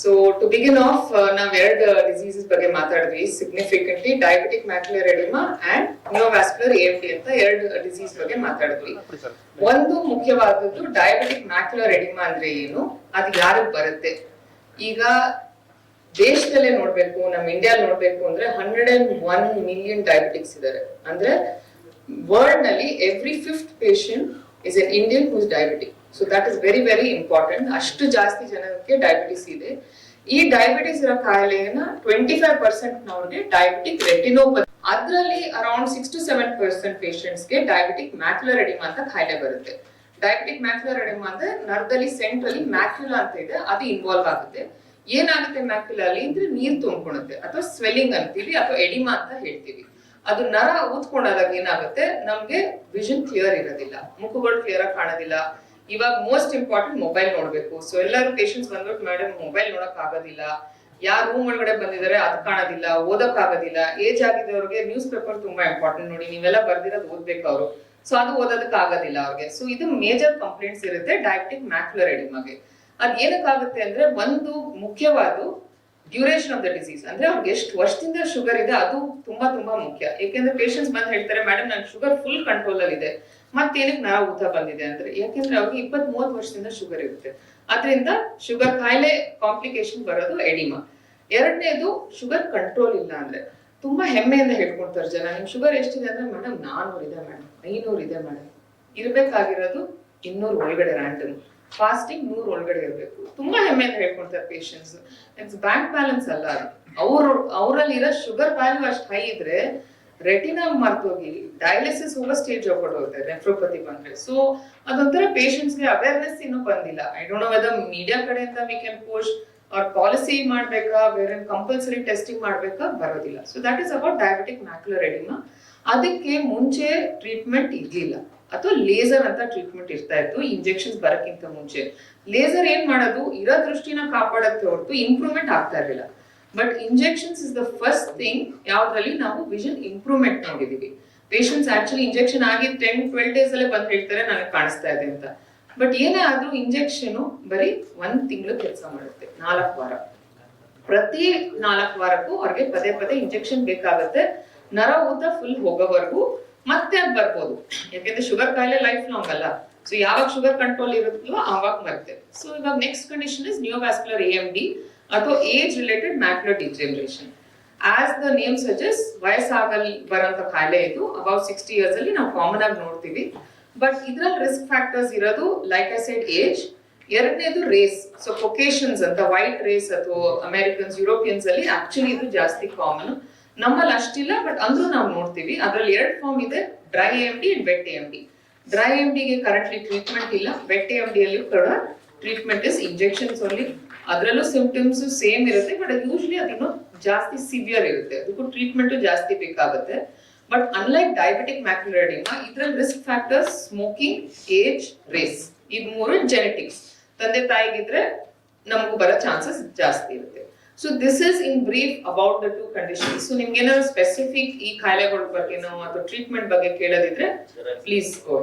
So to begin of ನಾವ್ ಎರಡು diseases ಬಗ್ಗೆ ಮಾತಾಡಿದ್ವಿ. Significantly diabetic macular oedema and neovascular A D ಅಂತ ಎರಡು ಡಿಸೀಸ್ ಬಗ್ಗೆ ಮಾತಾಡಿದ್ವಿ. ಒಂದು ಮುಖ್ಯವಾದದ್ದು ಡಯಾಬಿಟಿಕ್ ಮ್ಯಾಕ್ಯುಲರ್ ಎಡಿಮಾ ಅಂದ್ರೆ ಏನು? ಅದು ಯಾರಿಗೆ ಬರುತ್ತೆ? ಈಗ ದೇಶದಲ್ಲೇ ನೋಡ್ಬೇಕು ನಮ್ಮ ಇಂಡಿಯಾ ನೋಡ್ಬೇಕು ಅಂದ್ರೆ hundred and one million diabetics ಇದ್ದಾರೆ ಅಂದ್ರೆ ವರ್ಲ್ಡ್ನಲ್ಲಿ every fifth patient is an Indian who's diabetic so that is very very important ಅಷ್ಟು ಜಾಸ್ತಿ ಜನಕ್ಕೆ ಡಯಾಬಿಟಿಸ್ ಇದೆ. ಈ ಡಯಾಬಿಟಿಸ್ ಇರೋ ಕಾಯಿಲೆಯನ್ನ ಟ್ವೆಂಟಿ ಫೈವ್ ಪರ್ಸೆಂಟ್ ನವ್ರಿಗೆ ಡಯಾಬಿಟಿಕ್ ರೆಟಿನೋಪತಿ ಅದರಲ್ಲಿ around six to seven percent ಪೇಷಂಟ್ಸ್ಗೆ diabetic macular oedema ಅಂತ ಕಾಯಿಲೆ ಬರುತ್ತೆ. ಡಯಾಬಿಟಿಕ್ ಮ್ಯಾಕ್ಯುಲರ್ ಎಡಿಮಾ ಅಂದ್ರೆ ನರದಲ್ಲಿ ಸೆಂಟ್ರಲ್ಲಿ ಮ್ಯಾಕ್ಯುಲಾ ಅಂತ ಇದೆ. ಅದು ಇನ್ವಾಲ್ವ್ ಆಗುತ್ತೆ. ಏನಾಗುತ್ತೆ ಮ್ಯಾಕ್ಯುಲಾ ಅಲ್ಲಿ ಅಂದ್ರೆ ನೀರ್ ತುಂಬಿಕೊಳ್ಳುತ್ತೆ ಅಥವಾ ಸ್ವೆಲ್ಲಿಂಗ್ ಅಂತೀವಿ ಅಥವಾ ಎಡಿಮಾ ಅಂತ ಹೇಳ್ತೀವಿ. ಅದು ನರ ಊದ್ಕೊಂಡಾಗ ಏನಾಗುತ್ತೆ? ನಮ್ಗೆ ವಿಷನ್ ಕ್ಲಿಯರ್ ಇರೋದಿಲ್ಲ. ಮುಖಗಳು ಕ್ಲಿಯರ್ ಆಗಿ ಕಾಣೋದಿಲ್ಲ. ಇವಾಗ ಮೋಸ್ಟ್ ಇಂಪಾರ್ಟೆಂಟ್ ಮೊಬೈಲ್ ನೋಡ್ಬೇಕು. ಸೊ ಎಲ್ಲರೂ ಪೇಷಂಟ್ಸ್ ಬಂದ್ಬಿಟ್ಟು ಮೇಡಮ್ ಮೊಬೈಲ್ ನೋಡಕ್ ಆಗೋದಿಲ್ಲ. ಯಾರು ರೂಮ್ ಒಳಗಡೆ ಬಂದಿದ್ದಾರೆ ಅದು ಕಾಣೋದಿಲ್ಲ, ಓದಕ್ ಆಗೋದಿಲ್ಲ. ಏಜ್ ಆಗಿದ್ದವ್ರಿಗೆ ನ್ಯೂಸ್ ಪೇಪರ್ ತುಂಬಾ ಇಂಪಾರ್ಟೆಂಟ್ ನೋಡಿ, ನೀವೆಲ್ಲ ಬರ್ದಿರೋದು ಓದ್ಬೇಕು ಅವರು. ಸೊ ಅದು ಓದೋದಕ್ಕೆ ಆಗೋದಿಲ್ಲ ಅವ್ರಿಗೆ. ಸೊ ಇದು ಮೇಜರ್ ಕಂಪ್ಲೇಂಟ್ಸ್ ಇರುತ್ತೆ ಡಯಾಬಿಟಿಕ್ ಮ್ಯಾಕ್ಯುಲರ್ ಎಡಿಮಾಗೆ ಅದ್ ಏನಕ್ಕಾಗುತ್ತೆ ಅಂದ್ರೆ, ಒಂದು ಮುಖ್ಯವಾದ ಡ್ಯೂರೇಷನ್ ಆಫ್ ದ ಡಿಸೀಸ್ ಅಂದ್ರೆ ಅವ್ರಿಗೆ ಎಷ್ಟು ವರ್ಷದಿಂದ ಶುಗರ್ ಇದೆ, ಅದು ತುಂಬಾ ತುಂಬಾ ಮುಖ್ಯ. ಯಾಕೆಂದ್ರೆ ಪೇಷಂಟ್ಸ್ ಬಂದು ಹೇಳ್ತಾರೆ ಮೇಡಮ್ ನನ್ ಶುಗರ್ ಫುಲ್ ಕಂಟ್ರೋಲ್ ಅಲ್ಲಿ ಇದೆ ಮತ್ತೇನಕ್ಕೆ ನಾವು ಊಟ ಬಂದಿದೆ ಅಂದ್ರೆ, ಯಾಕೆಂದ್ರೆ ಅವ್ರಿಗೆ ಇಪ್ಪತ್ ಮೂವತ್ ವರ್ಷದಿಂದ ಶುಗರ್ ಇರುತ್ತೆ. ಅದರಿಂದ ಶುಗರ್ ಕಾಯಿಲೆ ಕಾಂಪ್ಲಿಕೇಶನ್ ಬರೋದು ಎಡಿಮಾ ಎರಡನೇದು ಶುಗರ್ ಕಂಟ್ರೋಲ್ ಇಲ್ಲ ಅಂದ್ರೆ. ತುಂಬಾ ಹೆಮ್ಮೆಯಿಂದ ಹೇಳ್ಕೊಳ್ತಾರೆ ಜನ. ನಿಮ್ ಶುಗರ್ ಎಷ್ಟಿದೆ ಅಂದ್ರೆ ಮೇಡಮ್ ನಾನ್ನೂರು ಇದೆ ಮೇಡಮ್ ಐನೂರು ಇದೆ ಮೇಡಮ್ ಇರ್ಬೇಕಾಗಿರೋದು ಇನ್ನೂರು ಒಳಗಡೆ ರ್ಯಾಂಡಮ್ ಫಾಸ್ಟಿಂಗ್ ನೂರು ಒಳಗಡೆ ಇರಬೇಕು. ತುಂಬಾ ಹೆಮ್ಮೆಯಿಂದ ಹೇಳ್ಕೊಳ್ತಾರೆ ಪೇಷಂಟ್ಸ್ ಬ್ಯಾಂಕ್ ಬ್ಯಾಲೆನ್ಸ್ ಅಲ್ಲ. ಅವ್ರು ಅವರಲ್ಲಿ ಇರೋ ಶುಗರ್ ವ್ಯಾಲ್ಯೂ ಅಷ್ಟು ಹೈ ಇದ್ರೆ ರೆಟಿನಾ ಮರ್ತೋಗಿ ಡಯಾಲಿಸಿಸ್ ಹೋಗೋ ಸ್ಟೇಜ್ ಹೋಗ್ಬಿಟ್ಟು ನೆಫ್ರೋಪತಿ ಬಂದ್ರೆ. ಸೊ ಅದೊಂಥರ ಗೆ ಅವೇರ್ನೆಸ್ ಇನ್ನೂ ಬಂದಿಲ್ಲ. I don't know whether media ಕಡೆಯಿಂದ ವಿ ಕ್ಯಾನ್ ಪೋಸ್ಟ್ ಅವ್ರ ಪಾಲಿಸಿ ಮಾಡ್ಬೇಕಾ ಬೇರೆ ಕಂಪಲ್ಸರಿ ಟೆಸ್ಟಿಂಗ್ ಮಾಡ್ಬೇಕಾ ಬರೋದಿಲ್ಲ. So that is about diabetic macular oedema ಅದಕ್ಕೆ ಮುಂಚೆ ಟ್ರೀಟ್ಮೆಂಟ್ ಇರ್ಲಿಲ್ಲ. ಅಥವಾ ಲೇಸರ್ ಅಂತ ಟ್ರೀಟ್ಮೆಂಟ್ ಇರ್ತಾ ಇತ್ತು. ಇಂಜೆಕ್ಷನ್ಸ್ ಬರೋಕ್ಕಿಂತ ಮುಂಚೆ. ಲೇಸರ್ ಏನ್ ಮಾಡೋದು? ಇರೋ ದೃಷ್ಟಿನ ಕಾಪಾಡಕ್ಕೆ ಹೊರತು ಇಂಪ್ರೂವ್ಮೆಂಟ್ ಆಗ್ತಾ ಇರಲಿಲ್ಲ. But injections is the first thing ಯಾವ್ದ್ರಲ್ಲಿ ನಾವು ವಿಷನ್ ಇಂಪ್ರೂವ್ಮೆಂಟ್ ನೋಡಿದೀವಿ. ಪೇಷಂಟ್ಸ್ ಆಕ್ಚುಲಿ ಇಂಜೆಕ್ಷನ್ ಆಗಿ ಟೆನ್ ಟ್ವೆಲ್ ಡೇಸ್ ಅಲ್ಲೇ ಬಂದು ಹೇಳ್ತಾರೆ, ನನಗೆ ಕಾಣಿಸ್ತಾ ಇದೆ ಅಂತ. ಬಟ್ ಏನೇ ಆದ್ರೂ ಇಂಜೆಕ್ಷನ್ ಬರೀ ಒಂದ್ ತಿಂಗಳು ಕೆಲಸ ಮಾಡುತ್ತೆ, ನಾಲ್ಕು ವಾರ. ಪ್ರತಿ ನಾಲ್ಕು ವಾರಕ್ಕೂ ಅವ್ರಿಗೆ ಪದೇ ಪದೇ ಇಂಜೆಕ್ಷನ್ ಬೇಕಾಗುತ್ತೆ. ನರ ಊತ ಫುಲ್ ಹೋಗೋವರೆಗೂ, ಮತ್ತೆ ಅದ್ ಬರ್ಬೋದು. ಯಾಕೆಂದ್ರೆ ಶುಗರ್ ಕಾಯಿಲೆ ಲೈಫ್ ಲಾಂಗ್ ಅಲ್ಲ. ಸೊ ಯಾವಾಗ ಶುಗರ್ ಕಂಟ್ರೋಲ್ ಇರುತ್ತೋ ಆವಾಗ ಬರುತ್ತೆ ಸೊ ಇವಾಗ next condition is neovascular A M D ಅಥವಾ age related macular degeneration as the name suggest ವಯಸ್ಸಾಗಲ್ ಬರೋಂಥ ಕಾಯಿಲೆ ಇದು ಅಬೌಟ್ ಸಿಕ್ಸ್ಟಿ ಇಯರ್ಸ್ ಅಲ್ಲಿ ನಾವು ಕಾಮನ್ ಆಗಿ ನೋಡ್ತೀವಿ. ಬಟ್ ಇದ್ರಲ್ಲಿ ರಿಸ್ಕ್ ಫ್ಯಾಕ್ಟರ್ಸ್ ಇರೋದು ಲೈಕ್ ಐ ಸೆಡ್ ಏಜ್ ಎರಡನೇದು ರೇಸ್ ಸೊ ಕೊಕೇಶನ್ಸ್ ಅಂತ ವೈಟ್ ರೇಸ್ ಅಥವಾ ಅಮೆರಿಕನ್ಸ್ ಯುರೋಪಿಯನ್ಸ್ ಅಲ್ಲಿ ಆಕ್ಚುಲಿ ಇದು ಜಾಸ್ತಿ ಕಾಮನ್ ನಮ್ಮಲ್ಲಿ ಅಷ್ಟಿಲ್ಲ ಬಟ್ ಅಂದ್ರೂ ನಾವು ನೋಡ್ತೀವಿ. ಅದ್ರಲ್ಲಿ ಎರಡು ಫಾರ್ಮ್ ಇದೆ dry M D and wet M D dry M ಡಿಗೆ ಕರೆಂಟ್ಲಿ ಟ್ರೀಟ್ಮೆಂಟ್ ಇಲ್ಲ. ವೆಟ್ ಎಂ ಡಿ ಅಲ್ಲಿ ಕೂಡ ಟ್ರೀಟ್ಮೆಂಟ್ ಇಸ್ ಇಂಜೆಕ್ಷನ್ಸ್ ಓನ್ಲಿ ಅದರಲ್ಲೂ ಸಿಂಪ್ಟಮ್ಸ್ ಸೇಮ್ ಇರುತ್ತೆ ಬಟ್ ಯೂಶ್ಲಿ ಅದಿನ್ನೂ ಜಾಸ್ತಿ ಸಿವಿಯರ್ ಇರುತ್ತೆ. ಅದಕ್ಕೂ ಟ್ರೀಟ್ಮೆಂಟ್ ಜಾಸ್ತಿ ಬೇಕಾಗುತ್ತೆ. But unlike diabetic macular oedema ಇದ್ರಲ್ಲಿ risk factors smoking age race ಈ ಮೂರು ಜೆನೆಟಿಕ್ಸ್ ತಂದೆ ತಾಯಿಗಿದ್ರೆ ನಮಗೂ ಬರೋ ಚಾನ್ಸಸ್ ಜಾಸ್ತಿ ಇರುತ್ತೆ. So this is in brief about the two conditions so ನಿಮ್ಗೆ ಏನಾದ್ರು ಸ್ಪೆಸಿಫಿಕ್ ಈ ಕಾಯಿಲೆಗಳ ಬಗ್ಗೆನೋ ಅಥವಾ ಟ್ರೀಟ್ಮೆಂಟ್ ಬಗ್ಗೆ ಕೇಳೋದಿದ್ರೆ ಪ್ಲೀಸ್ ಗೋ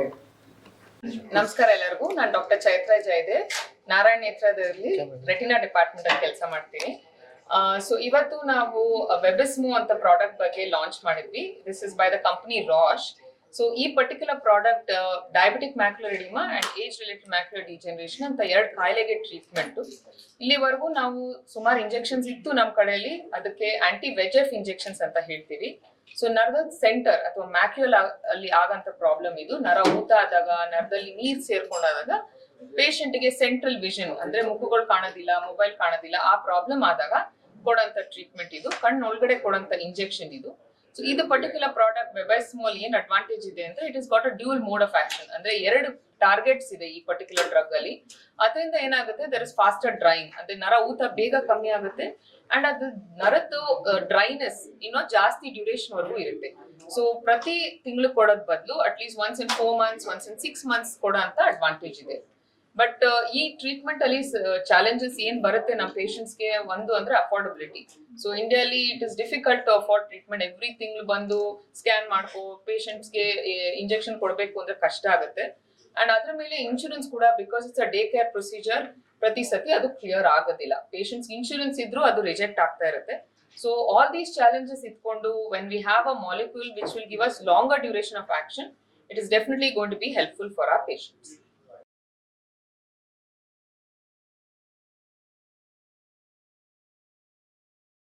ನಮಸ್ಕಾರ ಎಲ್ಲರಿಗೂ. ನಾನು ಡಾಕ್ಟರ್ ಚೈತ್ರ ಜಯದೆ ನಾರಾಯಣ ನೇತ್ರದಲ್ಲಿ ರೆಟಿನಾ ಡಿಪಾರ್ಟ್ಮೆಂಟ್ ಅಲ್ಲಿ ಕೆಲಸ ಮಾಡ್ತೀನಿ ಸೊ ಇವತ್ತು ನಾವು ವೆಬಿಸ್ಮು ಅಂತ ಪ್ರಾಡಕ್ಟ್ ಬಗ್ಗೆ ಲಾಂಚ್ ಮಾಡಿದ್ವಿ. This is by the company Roche so ಈ particular product diabetic macular oedema and age related macular degeneration ಅಂತ ಎರಡು ಕಾಯಿಲೆಗೆ ಟ್ರೀಟ್ಮೆಂಟ್ ಇಲ್ಲಿವರೆಗೂ ನಾವು ಸುಮಾರು ಇಂಜೆಕ್ಷನ್ಸ್ ಇತ್ತು ನಮ್ಮ ಕಡೆಯಲ್ಲಿ. ಅದಕ್ಕೆ ಆಂಟಿ ವೆಜೆಫ್ ಇಂಜೆಕ್ಷನ್ಸ್ ಅಂತ ಹೇಳ್ತೀವಿ. ಸೊ ನರದ ಸೆಂಟರ್ ಅಥವಾ ಮ್ಯಾಕ್ಯುಲ್ ಅಲ್ಲಿ ಆಗಂತ ಪ್ರಾಬ್ಲಮ್ ಇದು. ನರ ಊತ ಆದಾಗ ನರದಲ್ಲಿ ನೀರ್ ಸೇರ್ಕೊಂಡಾದಾಗ patient ಗೆ ಸೆಂಟ್ರಲ್ ವಿಷನ್ ಅಂದ್ರೆ ಮುಖಗಳು ಕಾಣೋದಿಲ್ಲ ಮೊಬೈಲ್ ಕಾಣೋದಿಲ್ಲ ಆ ಪ್ರಾಬ್ಲಮ್ ಆದಾಗ ಕೊಡಂತ ಟ್ರೀಟ್ಮೆಂಟ್ ಇದು. ಕಣ್ಣು ಒಳಗಡೆ ಕೊಡಂತ ಇಂಜೆಕ್ಷನ್ ಇದು. ಸೊ ಇದು ಪರ್ಟಿಕ್ಯುಲರ್ ಪ್ರಾಡಕ್ಟ್ ವೆಬೈಸ್ಮೋಲ್ ಏನ್ ಅಡ್ವಾಂಟೇಜ್ ಇದೆ ಅಂದ್ರೆ it is got a dual mode of action ಅಂದ್ರೆ ಎರಡು ಟಾರ್ಗೆಟ್ಸ್ ಇದೆ ಈ ಪರ್ಟಿಕ್ಯುಲರ್ ಡ್ರಗ್ ಅಲ್ಲಿ. ಅದರಿಂದ ಏನಾಗುತ್ತೆ ದರ್ ಇಸ್ ಫಾಸ್ಟರ್ ಡ್ರೈಯಿಂಗ್ ಅಂದ್ರೆ ನರ ಊತ ಬೇಗ ಕಮ್ಮಿ ಆಗುತ್ತೆ. ಅಂಡ್ ಅದು ನರದ್ದು ಡ್ರೈನೆಸ್ ಇನ್ನೂ ಜಾಸ್ತಿ ಡ್ಯೂರೇಷನ್ ವರೆಗೂ ಇರುತ್ತೆ. ಸೊ ಪ್ರತಿ ತಿಂಗಳು ಕೊಡೋದ್ ಬದಲು at least once in four months once in six months ಕೊಡೋ ಅಂತ ಅಡ್ವಾಂಟೇಜ್ ಇದೆ. ಬಟ್ ಈ ಟ್ರೀಟ್ಮೆಂಟ್ ಅಲ್ಲಿ ಚಾಲೆಂಜಸ್ ಏನ್ ಬರುತ್ತೆ ನಮ್ಮ ಪೇಷಂಟ್ಸ್ಗೆ ಒಂದು ಅಂದ್ರೆ affordability so ಇಂಡಿಯಾಲಿ it is difficult to afford treatment every ತಿಂಗ್ಳು ಬಂದು ಸ್ಕ್ಯಾನ್ ಮಾಡ್ಕೋ ಗೆ ಇಂಜೆಕ್ಷನ್ ಕೊಡಬೇಕು ಅಂದ್ರೆ ಕಷ್ಟ ಆಗುತ್ತೆ. ಅಂಡ್ ಅದ್ರ ಮೇಲೆ ಇನ್ಶೂರೆನ್ಸ್ ಕೂಡ because it's a day care procedure ಪ್ರತಿ ಸತಿ ಅದು ಕ್ಲಿಯರ್ ಆಗೋದಿಲ್ಲ. ಪೇಷಂಟ್ಸ್ ಇನ್ಶೂರೆನ್ಸ್ ಇದ್ರೂ ಅದು ರಿಜೆಕ್ಟ್ ಆಗ್ತಾ ಇರುತ್ತೆ. ಸೊ ಆಲ್ ದೀಸ್ ಚಾಲೆಂಜಸ್ ಇಟ್ಕೊಂಡು when we have a molecule which will give us longer duration of action it is definitely gonna be helpful for our patients